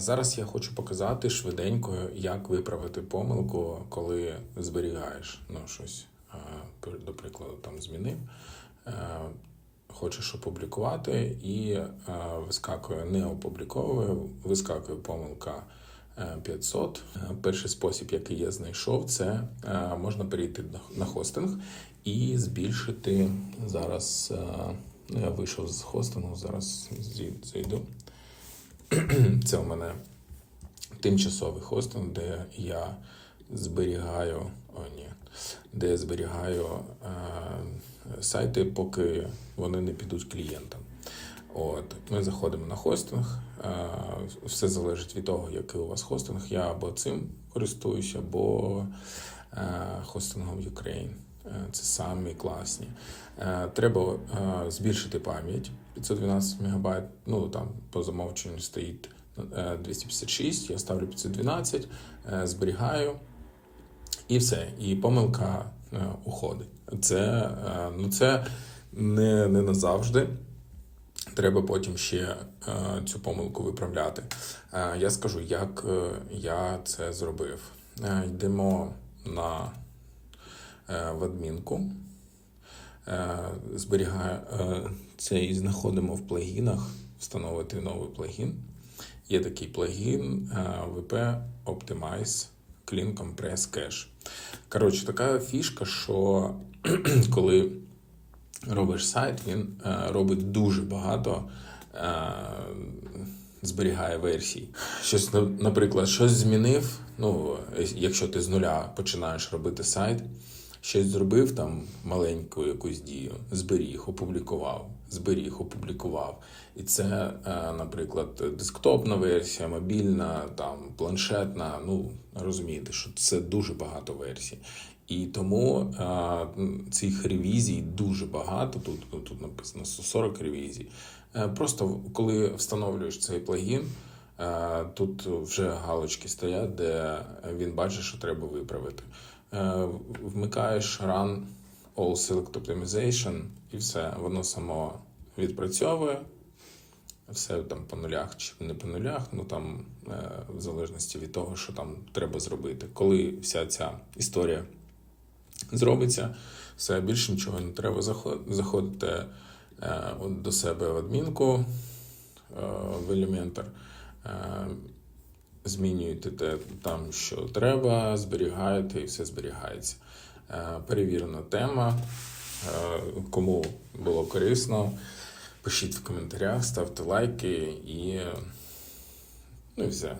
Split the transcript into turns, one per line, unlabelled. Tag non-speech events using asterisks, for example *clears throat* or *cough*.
Зараз я хочу показати швиденько, як виправити помилку, коли зберігаєш ну, щось, до прикладу, там змінив. е, Хочеш опублікувати і е, вискакує не опубліковує, вискакує помилка е, 500. Е, Перший спосіб, який я знайшов, це можна перейти на- хостинг і збільшити зараз. я вийшов з хостингу, зараз зі- зайду. *clears throat* Це у мене тимчасовий хостинг, де я зберігаю, о, ні, де я зберігаю е, сайти, поки вони не підуть клієнтам. От, ми заходимо на хостинг. Е, все залежить від того, який у вас хостинг. Я або цим користуюся, або е, хостингом Ukraine. Е, Це самі класні. Е, Треба е, збільшити пам'ять 512 МБ. Ну там по замовченню стоїть е, 256, я ставлю 512, е, зберігаю. І все. І помилка уходить. Це, ну, це не, не назавжди. Треба потім ще цю помилку виправляти. Я скажу, як я це зробив. Йдемо на в адмінку. Е, зберігає, е, це і знаходимо в плагінах, встановити новий плагін. Є такий плагін е, VP Optimize Clean Compress Cache. Коротше, така фішка, що *clears throat* коли робиш сайт, він е, робить дуже багато. Е, зберігає версій. Щось, наприклад, щось змінив. Ну, якщо ти з нуля починаєш робити сайт, щось зробив там маленьку якусь дію, зберіг, опублікував, зберіг, опублікував. І це, е, наприклад, десктопна версія, мобільна, там планшетна. Ну розумієте, що це дуже багато версій. І тому е, м, цих ревізій дуже багато. Тут, тут написано 40 ревізій. Е, Просто коли встановлюєш цей плагін, е, тут вже галочки стоять, де він бачить, що треба виправити. Е, Вмикаєш Run All Select Optimization і все, воно само відпрацьовує. Все там по нулях чи не по нулях, ну там е, в залежності від того, що там треба зробити. Коли вся ця історія зробиться, все більше нічого не треба. Заход- Заходите до себе в адмінку е, в Elementor, змінюєте те, там, що треба, зберігаєте і все зберігається. Е, перевірена тема. Е, кому було корисно, пишіть в коментарях, ставте лайки і, ну і все.